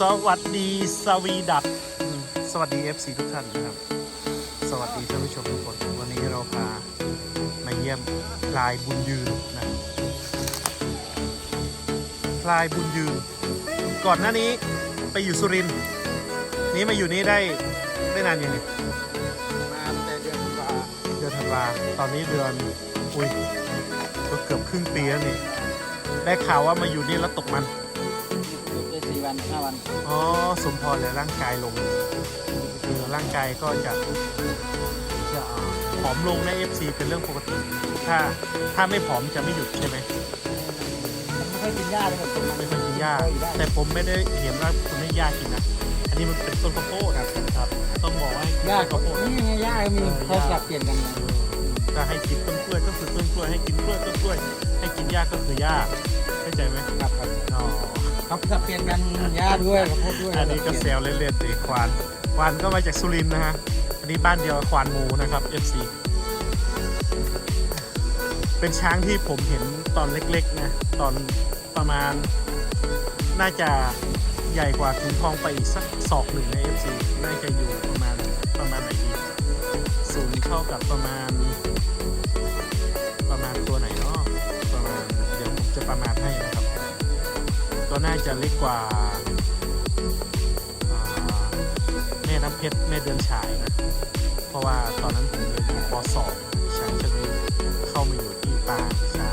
สวัสดีสวีดัตอืมสวัสดี FC ทุกท่านนะครับ สวัสดีท่านผู้ชมทุกคน วันนี้เราพามาเยี่ยมพลายบุญยืนนะพลายบุญยืน ก่อนหน้านี้ไปอยู่สุรินทร์นี้มาอยู่นี่ได้ได้นานยังไงมาแต่เดือนกว่าเดือนธันวาตอนนี้เดือนอุ้ยก็เกือบครึ่งปีแล้วนี่ได้ข่าวว่ามาอยู่นี่แล้วตกมันได้สี่ วันห้าวันอ๋อสมพรและร่างกายลงคือร่างกายก็จะจะอ่าผอมลงใน FC เป็นเรื่องปกติ ถ้าถ้าไม่ผอมจะไม่หยุดใช่ไหมไม่ค่อยกินหญ้าเลยผมไม่ค่อยกินหญ้าแต่ผมไม่ได้เห็นว่าคุณให้หญ้ากินนะอันนี้มันเป็นต้นข้าวโพดครับครับต้องบอกว่าให้กินหญ้าต้นข้าวโพดนี่ไงหญ้าก็มีเขาสลับเปลี่ยนกันไงถ้าให้กินต้นกล้วยก็คือต้นกล้วยให้กินกล้วยต้นกล้วยให้กินหญ้าก็คือหญ้าเข้าใจไหมครับครับอ๋อ เขาสลับเปลี่ยนกันหญ้าด้วยข้าวโพดด้วยอันนี้ก็เซลเล่นๆสิควานควานก็มาจากสุรินทร์นะฮะอันนี้บ้านเดียวกับควานหมูนะครับ FC เป็นช้างที่ผมเห็นตอนเล็กๆนะตอนประมาณ น่าจะใหญ่กว่าถุงทองไปอีกสักศอกหนึ่งใน FC น่าจะอยู่ประมาณประมาณไหนดีสูงเท่ากับประมาณ ก็น่าจะเล็กกว่าแม่น้ำเพชรแม่เดือนฉายนะ เพราะว่าตอนนั้นผมเรียนอยู่ป .2 ช้างเชือกนี้เข้ามาอยู่ที่ป่าช้า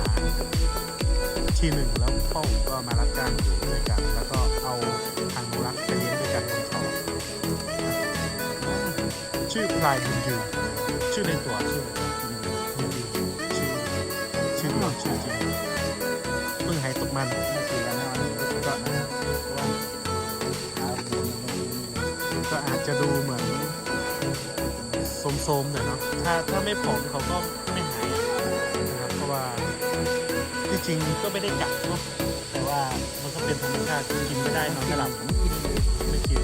ที่หนึ่งแล้วพ่อผมก็มารับจ้างอยู่ด้วยกัน แล้วก็เอาทางรักไปเลี้ยงด้วยกันบนเขาชื่อพลายบุญยืนชื่อในตัวชื่อชื่อชื่อดชื่อจริงเพิ่งหายตกมัน โสมๆหน่อยเนาะถ้าถ้าไม่ผอมเขาก็ไม่หายอะนะครับเพราะว่าที่จริงก็ไม่ได้กัดเนาะแต่ว่ามันก็เป็นธรรมชาติกินไม่ได้นอนไม่หลับผมกินไม่กิน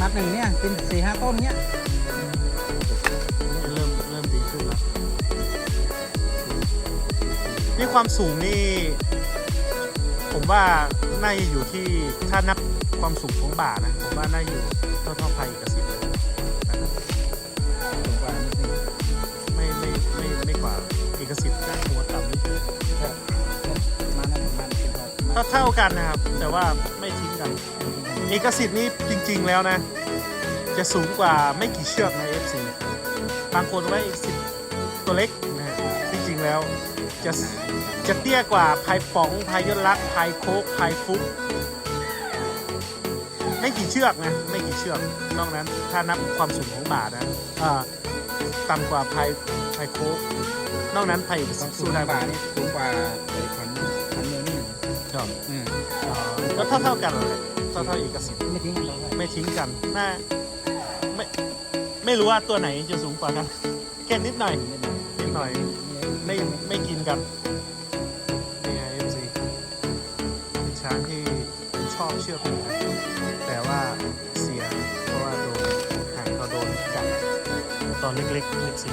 มัดหนึ่งเนี่ยกินสี่ห้าต้นเนี่ยเริ่มเริ่มดีขึ้นแล้วนี่ความสูงนี่ ผมว่าน่าจะอยู่ที่ถ้านับความสูงของบ่านะ ผมว่าน่าอยู่เท่าเท่าๆไพกสิทธิ์เลยนะครับ เฉยครับมานะประมาณสิบหกเท่าเท่ากันนะครับ แต่ว่าไม่ทิ้งกัน เอกสิทธิ์นี่จริง ๆ แล้วนะ จะสูงกว่าไม่กี่เชือกใน FC บางคนไว่าเอกสิทธิ์ตัวเล็กนะฮะจริง ๆ แล้วจะจะเตี้ยกว่าพายป๋องพายยนต์ลักษณ์พายโคกพายฟุกไม่กี่เชือกนะไม่กี่เชือกนอกนั้นถ้านับความสูงของบ่านะต่ำกว่าพายพายโคก นอกนั้นพายเอกสิทธิ์สูสู้งได้กไหมว่านี่สูงกว่าไอ้ขันขันเมืองนี่ครับอืมอ่าก็เท่าเท่าๆกันเลยเท่าเท่าๆเอกสิทธิ์ไม่ทิ้งเราไว้ไม่ทิ้งกันน่าไม่ไม่รู้ว่าตัวไหนจะสูงกว่ากันแค่นิดหน่อยนิดหน่อยไม่ไม่กินกันนี่ไงเอฟซีเป็นช้างที่ชอบเชือกหมูแต่ว่าเสียเพราะว่าโดนหางเขาโดนกัดตอนเล็กๆเอฟซี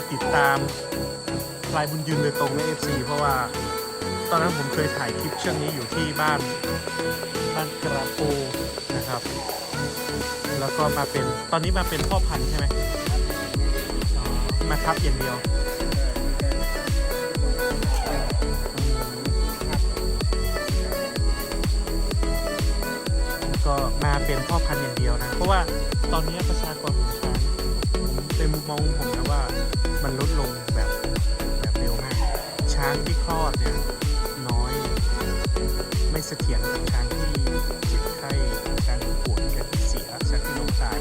อันนี้มาติดตามลายบุญยืนโดยตรงใน FC เพราะว่าตอนนั้นผมเคยถ่ายคลิปเชือกนี้อยู่ที่บ้านบ้านกระโปนะครับ แล้วก็มาเป็นตอนนี้มาเป็นพ่อพันธุ์ใช่ไหมมาทับอย่างเดียวก็มาเป็นพ่อพันธุ์อย่างเดียวนะ เพราะว่าตอนนี้ประชากรของช้าง ผมเป็นมุมมองผมนะว่ามันลดลงแบบแบบเร็วมาก ช้างที่คลอดเนี่ยน้อย ไม่เสถียรกับช้างที่เจ็บไข้ช้างที่ป่วยช้างที่เสียช้างที่ล้มตาย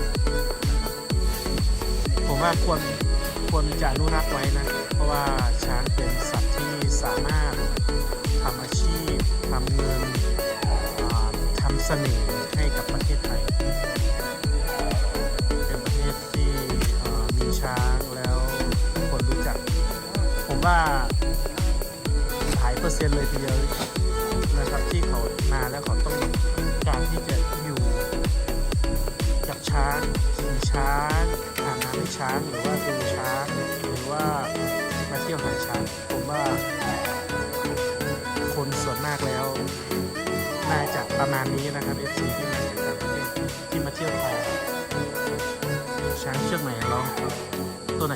ผมว่าควรควรจะอนุรักษ์ไว้นะ เพราะว่าช้างเป็นสัตว์ที่สามารถทำอาชีพทำเงินทำเสน่ห์ ว่าหลายเปอร์เซ็นต์เลยทีเดียวนะครับที่เขามาแล้วเขาต้องการที่จะอยู่กับช้างางหรือว่าดูช้างหรือว่ามาเที่ยวหาช้างผมว่าคนส่วนมากแล้วน่าจะประมาณนี้นะครับ FC ที่มาจากต่างประเทศที่มาเที่ยวไทยช้างเชือกไหนลองตัวไหน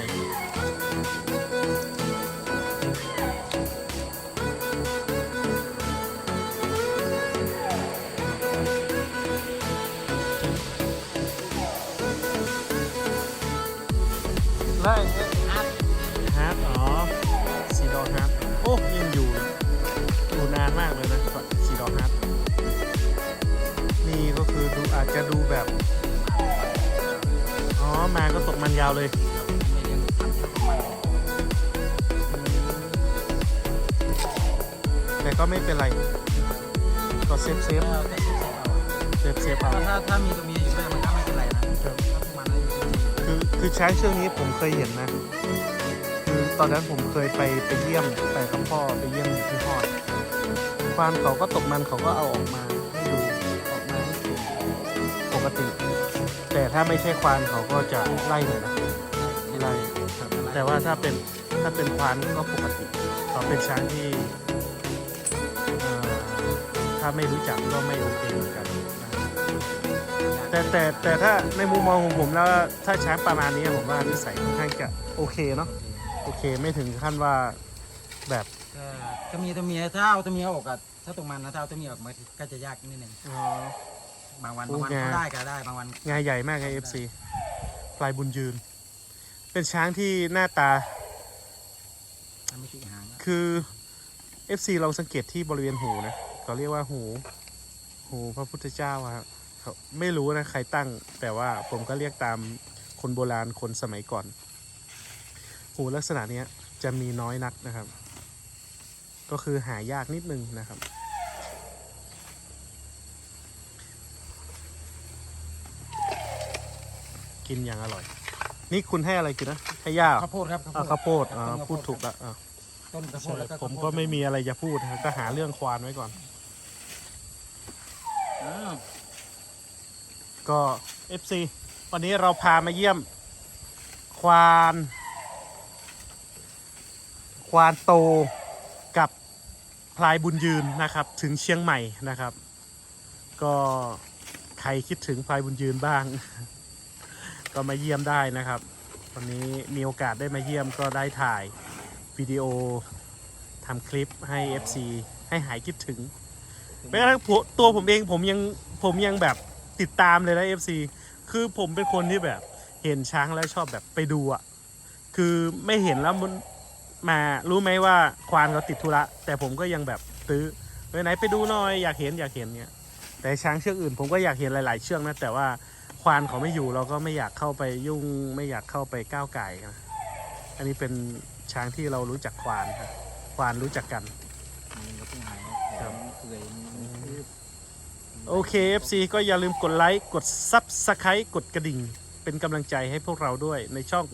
ไล่ฮาร์ดฮาร์ดอ๋อสีดอฮาร์ดโอ้ยังอยู่อยู่นานมากเลยนะสีดอฮาร์ดนี่ก็คือดูอาจจะดูแบบ อ๋อ มาก็ตกมันยาวเลยไม่เลี้ยงพันธุ์ของมันแต่ก็ไม่เป็นไร ก็เซฟเซฟเออก็เช็คเช็คเอาเซฟเซฟเอา ถ้าถ้ามีตัวเมียอยู่ด้วยมันก็ไม่เป็นไรนะถ้ามันไม่มี คือคือช้างเชือกนี้ผมเคยเห็นนะ คือตอนนั้นผมเคยไปไปเยี่ยมไปกับพ่อไปเยี่ยมที่พ่อควานเขาก็ตกมันเขาก็เอาออกมาให้ดูออกมาให้ดูปกติ แต่ถ้าไม่ใช่ควานเขาก็จะไล่เลยนะไล่ครับแต่ว่าถ้าเป็นถ้าเป็นควานก็ปกติ เขาเป็นช้างที่ถ้าไม่รู้จักก็ไม่โอเคเหมือนกัน แต่แต่แต่ถ้าในมุมมองของผมแล้วถ้าช้างประมาณนี้ผมว่านิสัยค่อนข้างจะโอเคเนาะโอเคไม่ถึงขั้นว่าแบบก็ก็มีตัวเมียถ้าเอาตัวเมียออกอะถ้าตรงมันนะถ้าเอาตัวเมียออกมาก็จะยากนิดนึงอ๋อบางวันโอ้บางวันงาก็ได้ก็ได้บางวันงานใหญ่มากไงเอฟซีพลายบุญยืน เป็นช้างที่หน้าตาถ้าไม่ติดหางอะคือ FC ลองสังเกตที่บริเวณหูนะเขาเรียกว่าหู หูพระพุทธเจ้าอะครับเขา ไม่รู้นะใครตั้ง แต่ว่าผมก็เรียกตามคนโบราณคนสมัยก่อน หูลักษณะเนี้ยจะมีน้อยนักนะครับ ก็คือหายากนิดนึงนะครับ กินอย่างอร่อย นี่คุณให้อะไรกินนะให้ย่าเหรอข้าวโพดครับอ่าข้าวโพดอ่าต้นข้าวโพพูดถูกแล้วอ่าต้นข้าวโพดแล้วก็ผมก็ไม่มีอะไรจะพูดนะครับก็หาเรื่องควานไว้ก่อน อ้าว ก็ FC วันนี้เราพามาเยี่ยม ควาน ควานโตกับพลายบุญยืนนะครับ ถึงเชียงใหม่นะครับ ก็ใครคิดถึงพลายบุญยืนบ้าง ก็มาเยี่ยมได้นะครับ วันนี้มีโอกาสได้มาเยี่ยมก็ได้ถ่ายวิดีโอทำคลิปให้ FC ให้หายคิดถึงแม้กระทั่งตัวผมเองผมยังผมยังแบบ ติดตามเลยนะ FC คือผมเป็นคนที่แบบ เห็นช้างแล้วชอบแบบไปดูอะคือไม่เห็นแล้วมันมารู้ไหมว่าควานเขาติดธุระแต่ผมก็ยังแบบตื้อไปไหนไปดูหน่อยอยากเห็นอยากเห็นเนี่ย แต่ช้างเชือกอื่นผมก็อยากเห็นหลาย ๆ เชือกนะแต่ว่าควานเขาไม่อยู่เราก็ไม่อยากเข้าไปยุ่งไม่อยากเข้าไปก้าวไก่ายนะอันนี้เป็นช้างที่เรารู้จักควานครับควานรู้จักกัน มันก็เพิ่งหายครับเปื่อยมันคืบ โอเค FC ก็อย่าลืมกดไลค์กด s u b สไครต์กดกระดิ่ง เป็นกำลังใจให้พวกเราด้วยในช่อง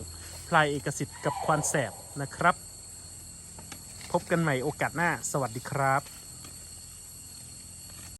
พลายเอกสิทธิ์กับควานแสบนะครับ พบกันใหม่โอกาสหน้า สวัสดีครับ